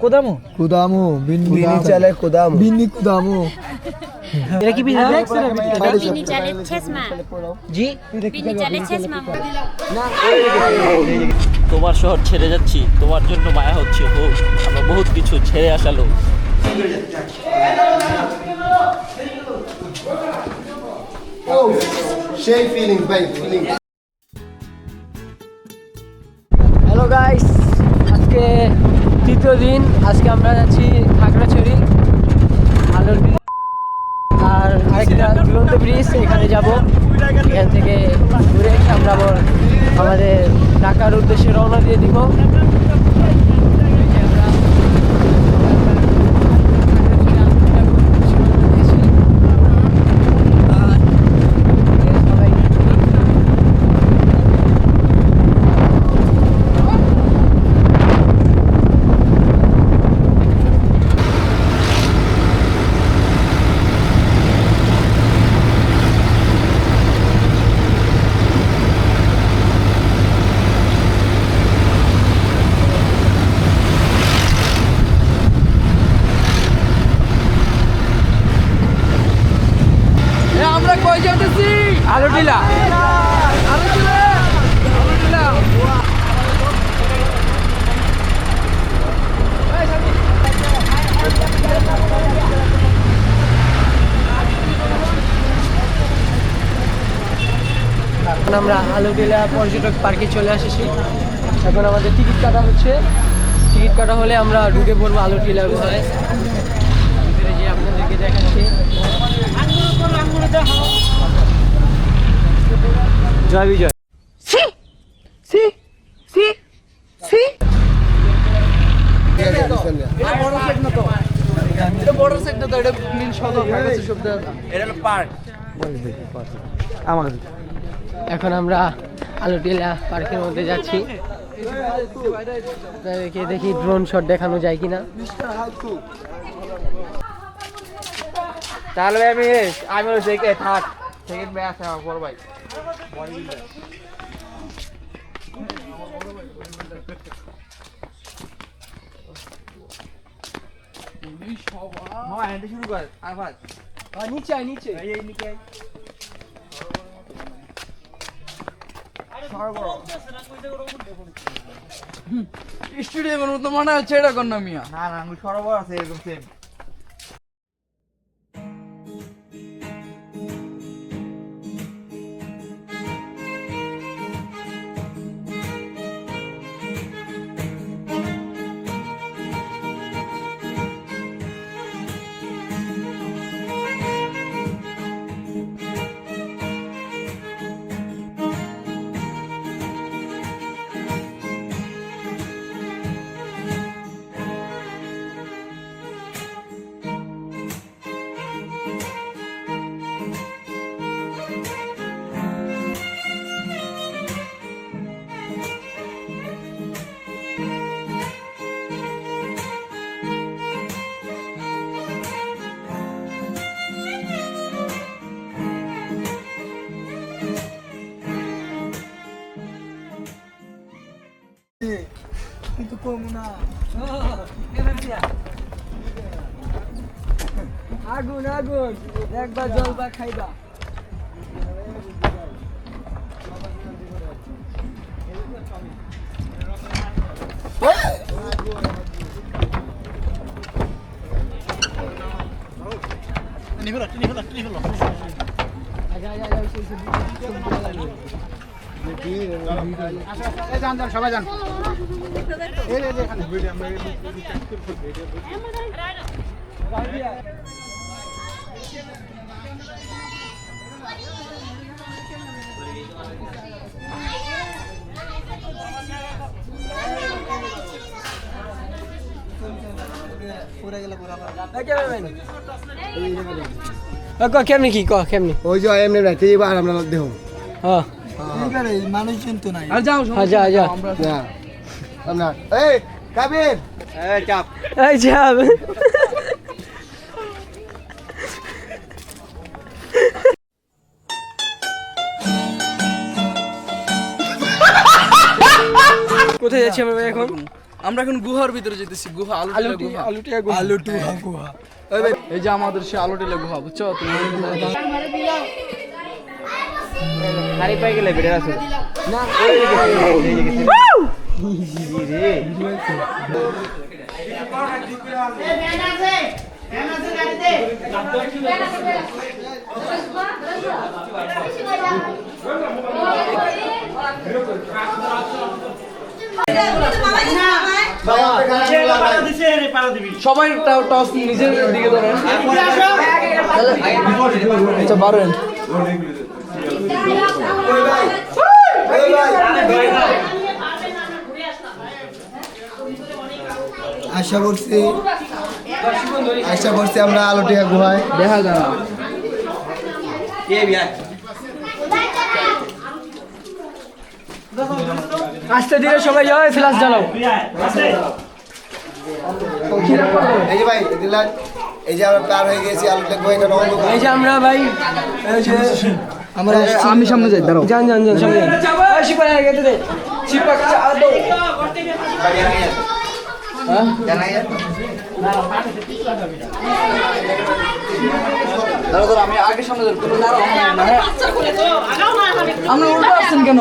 কোদামো। কুদামু? বিন্নি চালে কুদামু। বিন্নি কুদামু। এটা কি. জি. তোমার শহর ছেড়ে যাচ্ছি তোমার জন্য মায়া হচ্ছে হোক আমরা বহুত কিছু ছেড়ে আসা লোক সেই ফিলিং ভাই ফিলিং হ্যালো গাইস আজকে তৃতীয় দিন, আজকে আমরা যাচ্ছি খাগড়াছড়ি আলোর আর আরেকটা দুরন্ত ব্রিজ এখানে যাব। এখান থেকে ঘুরে আমরা আবার আমাদের ঢাকার উদ্দেশ্যে রওনা দিয়ে দিব সবাই আমরা কই যেতেছি আলো টিলা আলো দিলে আলো দিলাম এখন আমরা আলোটিলা পর্যটক পার্কে চলে এসেছি। এখন আমাদের টিকিট কাটা হচ্ছে। টিকিট কাটা হলে আমরা ঢুকে পড়ব আলোটিলা ঘরে ভিতরে যে আপনাদেরকে দেখাচ্ছি। জয় বিজয়। এটা বড় এখন আমরা আলোটিলা পার্কের মধ্যে যাচ্ছি। আপনাদেরকে দেখি ড্রোন শট দেখানো যায় কিনা। তাহলে আমি আমি থাক। সেকেন্ড ম্যাচ আমার বড় ভাই। শুরু কর আর ভাই নিচে নিচে। স্টুডিয়ামের মতো মনে হচ্ছে এটা কন্যা মিয়া। না না আমি সরবর আছে এরকম সেম আগুন আগুন একবার জলবা খাইবা। আচ্ছা, আচ্ছা, আচ্ছা, সেই সব- এই কেমন? এ, কেমনি কি ক কেমনি? ওই যে এমনি রাতে এবার আমরা দেহ হ্যাঁ। মানুষ চিন্তু নাই। আর যাও আচ্ছা আচ্ছা আমরা এই কাবির! এই চাপ এই যাব কোথায় যাচ্ছি আমরা এখন। আমরা এখন গুহার ভিতরে যেতেছি গুহা আলু গুহা। আলুটিয়া গুহা। আলুটিয়া গুহা। এই যে আমাদের সে আলুটিলা গুহা বুঝছ? তুমি হারি পাই গেলে বেড়ে আছে। না। সবাই টস নিজের দিকে ধরেন। আচ্ছা পারেন আশা করছি আশা করছি আমরা আলোটিয়া গুহায় দেখা যায় আস্তে ধীরে সবাই যাও ফ্লাশ জ্বালাও। এই যে ভাই এদিকে এই যে আমরা পার হয়ে গেছি এই যে আমরা ভাই আমরা আমি সামনে যাই দাঁড়াও। যান যান যান সামনে ওই শিপা আগে গেতে দে। শিপা আদো দাঁড়াও দাঁড়াও আমি আগে সামনে যাই তুমি দাঁড়াও। হ্যাঁ। আপনি উল্টো আসছেন কেন?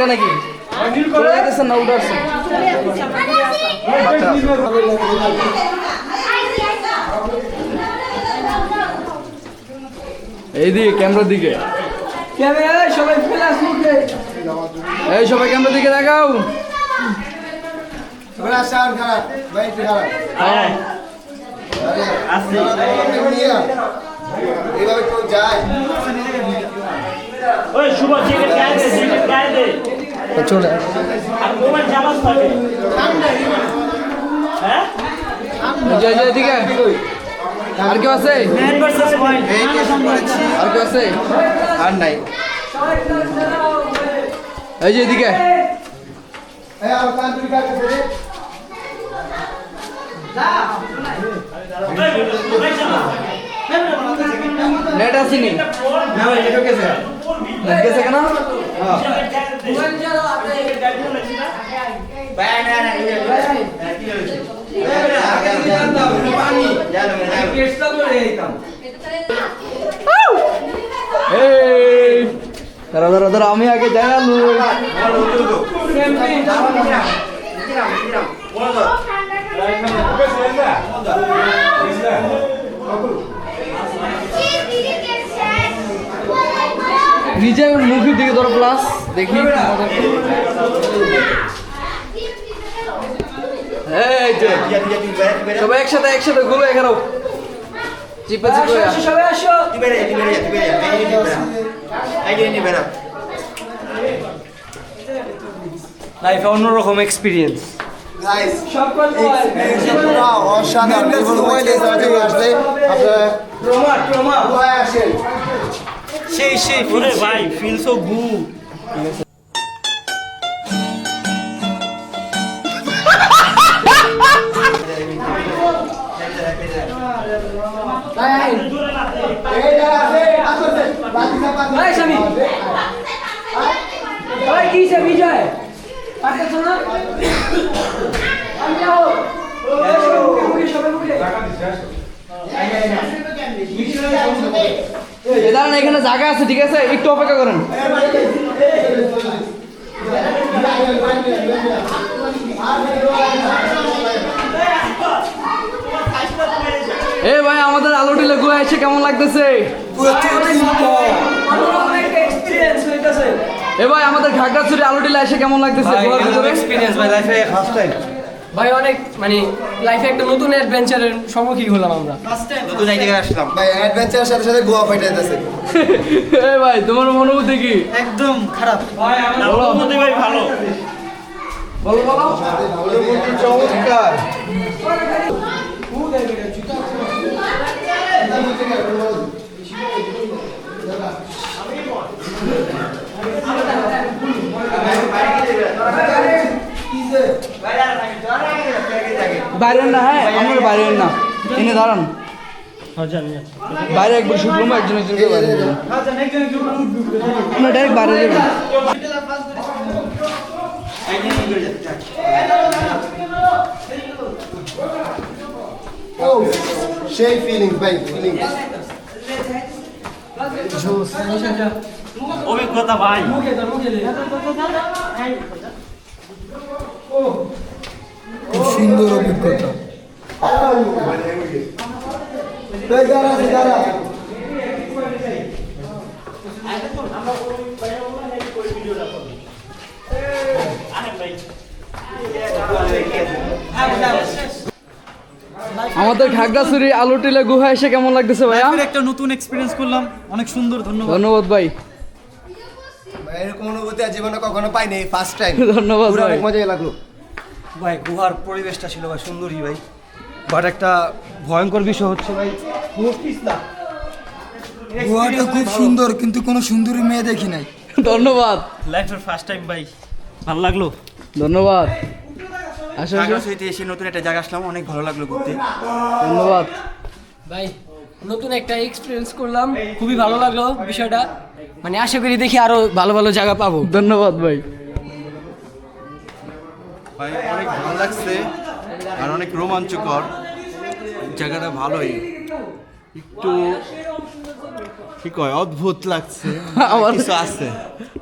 কেন কি উল্টো না উল্টো আসছেন? এই দিকে ক্যামেরার দিকে। সবাই এই সবাই ক্যামেরার দিকে দেখাও শান খারাপ ভাই একটু খারাপ এইভাবে কেউ যায় ওই শুভ জ্যাকেট গায়ে দে জ্যাকেট গায়ে দে। চলে আর মোবাইল চালাস থাকে। হ্যাঁ? জয় জয় দিকে আর কেউ আছে আর কেউ আছে? আর নাই। এই যে এদিকে। এই আমার কান্ট্রি কাছে রে? নেট আসেনি নেট গেছে কেন এই দাঁড়া দাঁড়া দাঁড়া আমি আগে আলু নিজের মুখের দিকে ধরো প্লাস দেখি এই যে সবাই একসাথে একসাথে গুলো এখানে। চিপে চিপে সবাই আসো। লাইফে অন্যরকম এক্সপিরিয়েন্স এই আসেন। সেই সেই ওরে ভাই ফিল সো গুড আসলে কি সে বিজয়? দাঁড়ান এখানে জায়গা আছে ঠিক আছে? একটু অপেক্ষা করেন। এ ভাই আমাদের আলুটি লেগু আছে কেমন লাগতেছে? এ ভাই আমাদের ঘাগড়াছড়ি আলুটি এসে কেমন লাগতেছে? গোয়ার ভিতরে? এক্সপিরিয়েন্স ভাই লাইফে ফার্স্ট টাইম ভাই অনেক মানে লাইফে একটা নতুন অ্যাডভেঞ্চারের সম্মুখীন হলাম আমরা। ভাই অ্যাডভেঞ্চারের সাথে সাথে গোয়া ফাইটাইতেছে। এ ভাই তোমার অনুভূতি কি? একদম খারাপ। বলো। অনুভূতি ভাই ভালো। বলো বলো। চমৎকার। বাইরের না হ্যাঁ আমার বাইরের না। এনে দাঁড়ান। বাইরে একবার শুট রুম একজন একজনকে বাইরে দেবেন আমরা ডাইরেক্ট বাইরে দেবেন সেই ফিলিংস ভাই ফিলিংস অভিজ্ঞতা ভাই। খুব সুন্দর অভিজ্ঞতা। আমাদের খাগড়াছড়ি আলু টিলা গুহা এসে কেমন লাগতেছে ভাইয়া? একটা নতুন এক্সপিরিয়েন্স করলাম। অনেক সুন্দর ধন্যবাদ। ধন্যবাদ ভাই, এরকম অনুভূতি আর জীবনে কখনো পাইনি ফার্স্ট টাইম ধন্যবাদ ভাই। অনেক মজাই লাগল। ভাই গুহার পরিবেশটা ছিল ভাই সুন্দরই ভাই। বাট একটা ভয়ঙ্কর বিষয় হচ্ছে ভাই গুহাটা খুব সুন্দর কিন্তু কোনো সুন্দরী মেয়ে দেখি নাই। ধন্যবাদ। লাইফের ফার্স্ট টাইম ভাই। ভালো লাগল? ধন্যবাদ। আসো আসো। এসে নতুন একটা জায়গা আসলাম অনেক ভালো লাগল ঘুরতে। ধন্যবাদ। ভাই নতুন একটা এক্সপিরিয়েন্স করলাম। খুবই ভালো লাগল বিষয়টা। মানে আশা করি দেখি আরও ভালো ভালো জায়গা পাবো। ধন্যবাদ ভাই। ভাই অনেক ভালো লাগছে আর অনেক রোমাঞ্চকর। জায়গাটা ভালোই। একটু কি কয় অদ্ভুত লাগছে। আবার কিছু আছে।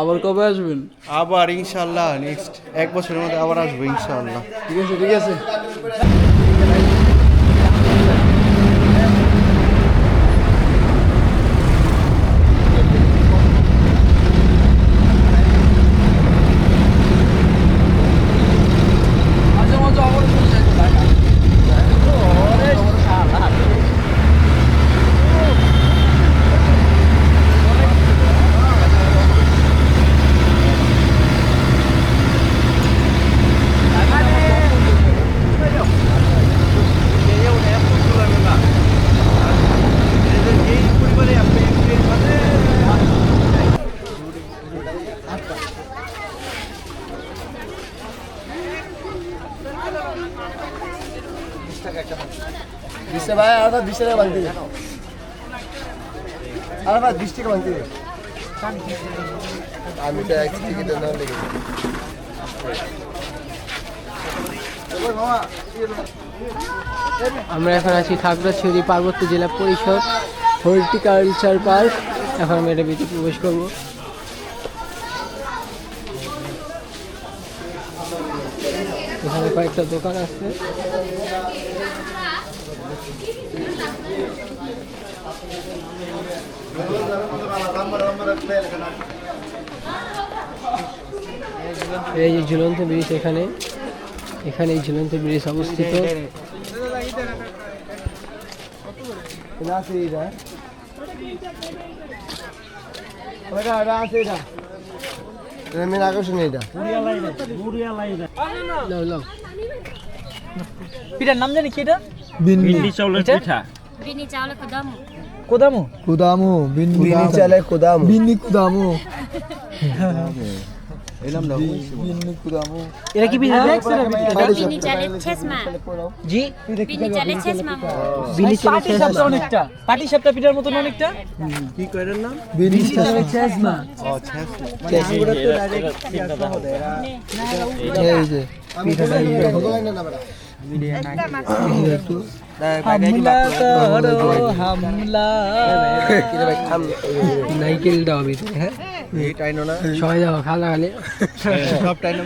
আবার কবে আসবেন? আবার ইনশাল্লাহ নেক্সট এক বছরের মধ্যে আবার আসব ইনশাল্লাহ ঠিক আছে ঠিক আছে মাঝে মাঝে আবার চলে যায় ঢাকা। ওরে শালা। ভাই আর বিশ টাকা আর ভাই বিশ টাকা আমি তো এক টিকিট না আমরা এখন আছি খাগড়াছড়ি পার্বত্য জেলা পরিষদ, হর্টিকালচার পার্ক। এখন আমি এটা ভিতরে প্রবেশ করব এখানে কয়েকটা দোকান আছে। এই যে ঝুলন্ত ব্রিজ এখানে। এখানে এই ঝুলন্ত ব্রিজ অবস্থিত। মেন আকর্ষণ এটা। লাও লাও। পিঠার নাম জানি কি এটা? ভিন্ডি চাউলের পিঠা। বিনি চাউলে কদমু। কোদামো? কুদামু বিন্নি বিনি চালে কোদাম। বিন্নি কুদামু। এলাম না বিন্নি কুদামু। এটা কি পিঠা? বিনি চালে ছেসমা জি? বিনি চালে ছেসমা বিলি পাটি সাপটা অনেকটা। পাটি সাপটা পিঠার মতন অনেকটা? কি নাম? বিন্নি চেসমা ও ছ্যাস এই যে। নাইকেল দাও ভিতরে হ্যাঁ সবাই যাও খালা খালি সব টাইনো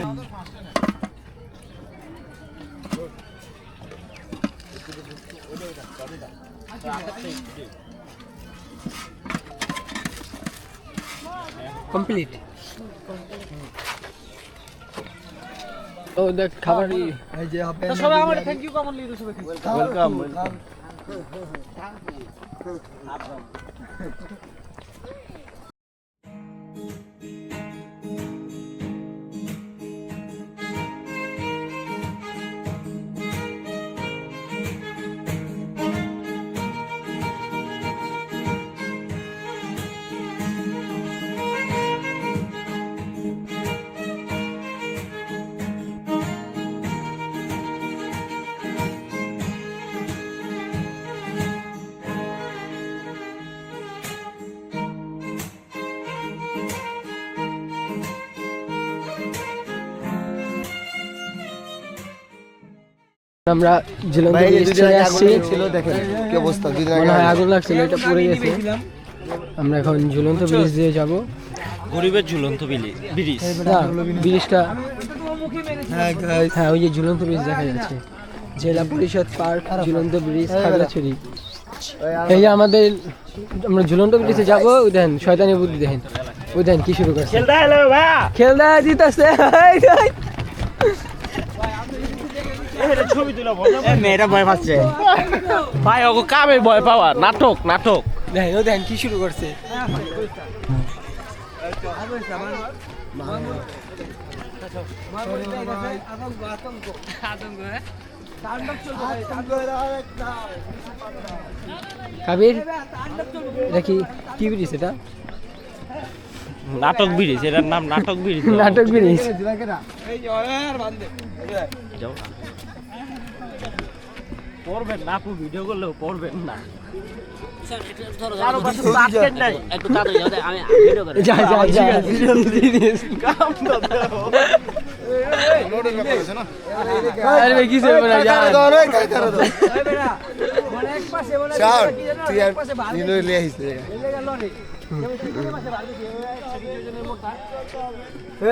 কমপ্লিট। ও দেখ খাবার ই- এই যে হবে সবাই আমার থ্যাংক ইউ কমন লিখে সবাই? ওয়েলকাম আমরা আসছি। ছিল দেখেন কি অবস্থা দুদিন আগে আগুন। লাগছিল এটা পড়ে গেছে। আমরা এখন ঝুলন্ত ব্রিজ দিয়ে যাব। গরিবের ঝুলন্ত বিলি ব্রিজ। ব্রিজটা হ্যাঁ ওই যে ঝুলন্ত ব্রিজ দেখা যাচ্ছে। জেলা পরিষদ পার্ক ঝুলন্ত ব্রিজ খাগড়াছড়ি। এই যে আমাদের আমরা ঝুলন্ত ব্রিজে যাব ওই দেখেন শয়তানি বুদ্ধি দেখেন। ওই দেখেন কি শুরু করছে। খেলদা জিতাছে। ছবি তুলা মেয়েরা ভয় পাচ্ছে। ভাই ওকে কামে ভয় পাওয়া নাটক নাটক। দেখেন ও দেখেন কি শুরু করছে। কাবির? এটা কি কি ব্রিজ এটা? নাটক ব্রিজ এটার নাম নাটক ব্রিজ। নাটক ব্রিজ। পড়বেন না আপু ভিডিও করলেও পড়বেন না তুই আর।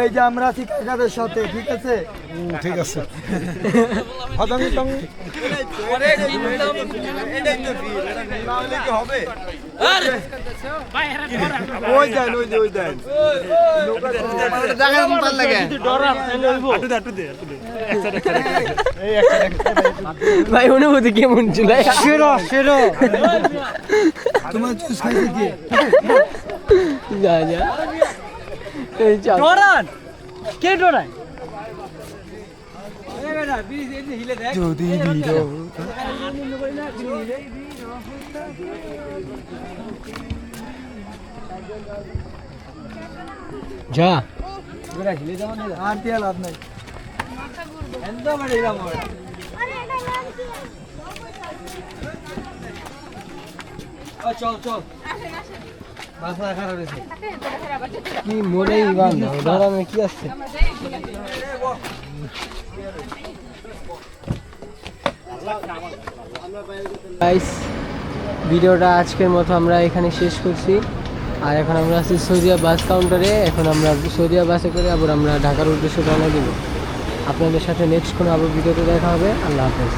এই যে আমরা আছি কাকাদের সাথে ঠিক আছে? ঠিক আছে। ওই দেন, ওই দেন, ওই দেন। ভাই অনুভূতি কেমন ছিল? সেরো সেরো। তোমার জুস খাইছে কি? যা যা। এই চল। কে ডরায়? যদি যা। আর দিয়া লাভ নাই। কি বান ধরানো কি আছে? ভিডিওটা আজকের মতো আমরা এখানে শেষ করছি। আর এখন আমরা আছি সৌদিয়া বাস কাউন্টারে এখন আমরা সৌদিয়া বাসে করে আবার আমরা ঢাকার উদ্দেশ্যে রওনা দিব। আপনাদের সাথে নেক্সট কোনো আবার ভিডিওতে দেখা হবে। আল্লাহ হাফেজ।